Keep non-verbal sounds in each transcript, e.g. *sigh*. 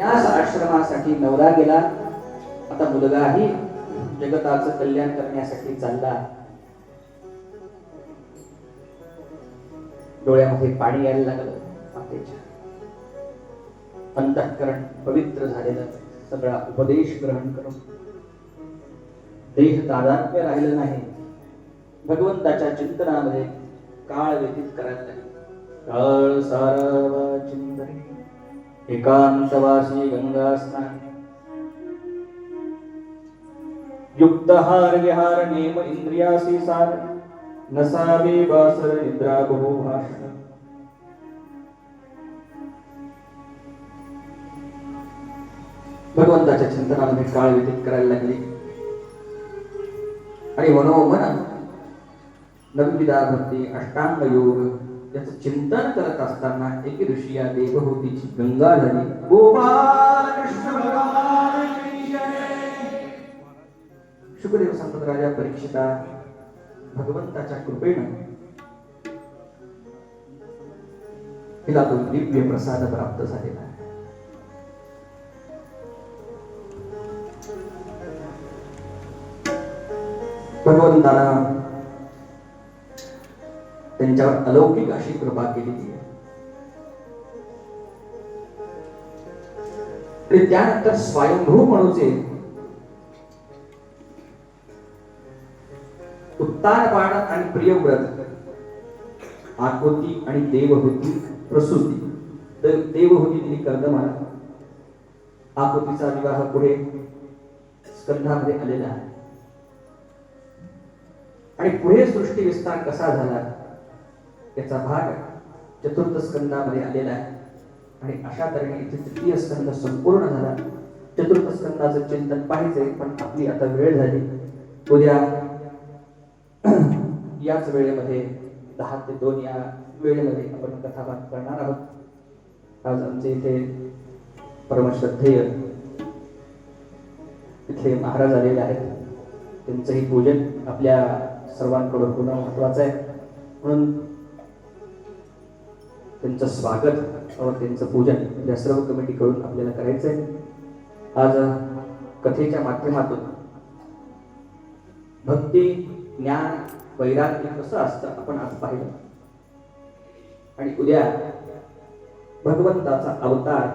त्याच आश्रमासाठी नवरा गेला. आता मुलगाही जगताचं कल्याण करण्यासाठी चालला. डोळ्यामध्ये पाणी यायला लागलं. मातेच्या अंतःकरण पवित्र झालेलं. सगळा उपदेश ग्रहण करून. देह तादात्म्य राहिलं नाही. भगवंताच्या चिंतनामध्ये काळ व्यतीत करायला लागले. काळ सारावा चिंतने एकांतवासी गंगा स्नान युक्त हार विहार नेम इंद्रियासी सार नसावे वासर निद्रा बहु भाषण भगवंताच्या चिंतनामध्ये काळ व्यतीत करायला लागली आणि मनोमन नवविदा भक्ती अष्टांग योग त्याचं चिंतन करत असताना एक ऋषी या देवहूतीची गंगा झाली. शुकदेव संत राजा परीक्षिता भगवंताच्या कृपेनं तिला तो दिव्य प्रसाद प्राप्त झालेला आहे. भगवंतानं त्यांच्यावर अलौकिक अशी कृपा केली आहे आणि त्यानंतर स्वयंभू म्हणूचे उत्तानपाण आणि प्रियव्रत आकृती आणि देवहूती प्रसूती. तर देवहूती तिने कर्दमाला आकृतीचा विवाह पुढे स्कंधामध्ये आलेला आहे. आणि पुढे सृष्टी विस्तार कसा झाला? त्याचा भाग चतुर्थ स्कंदामध्ये आलेला आहे. आणि अशा तऱ्हेने इथे तृतीय स्कंद संपूर्ण झाला. चतुर्थ स्कंदाचं चिंतन पाहिजे पण आपली आता वेळ झाली. उद्या *clears throat* याच वेळेमध्ये दहा ते दोन या वेळेमध्ये आपण कथाभाग करणार आहोत. आज आमचे इथे परमश्रद्धेय इथले महाराज आलेले आहेत. त्यांचंही पूजन आपल्या सर्वांकडून होणं महत्वाचं आहे. म्हणून त्यांचं स्वागत व त्यांचं पूजन या सर्व कमिटीकडून आपल्याला करायचं आहे आज कथेच्या माध्यमातून भक्ती ज्ञान वैराग्य कसं असतं आपण आज पाहिलं. आणि उद्या भगवंताचा अवतार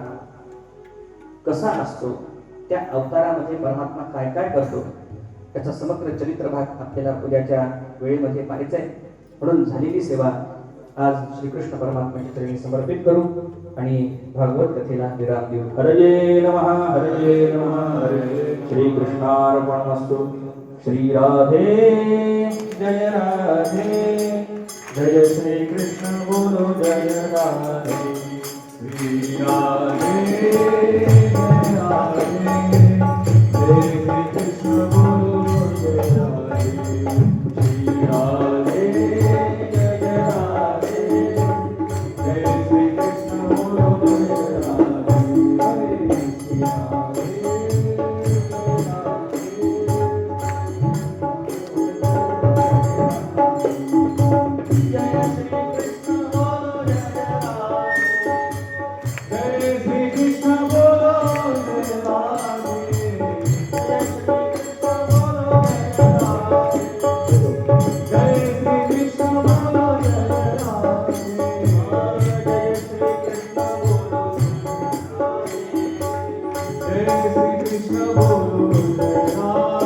कसा असतो त्या अवतारामध्ये परमात्मा काय काय करतो त्याचा समग्र चरित्र भाग आपल्याला उद्याच्या वेळेमध्ये पाहायचा आहे म्हणून झालेली सेवा आज श्रीकृष्ण परमात्म्याच्या चरणी समर्पित करू आणि भागवत कथेला विराम देऊ. हरये नमः हरये नमः हरे असतो श्री राधे जय राधे. जय श्री कृष्ण बोलो जय राधे. श्री राधे जय राधे. जय जय श्री कृष्ण बोलो जय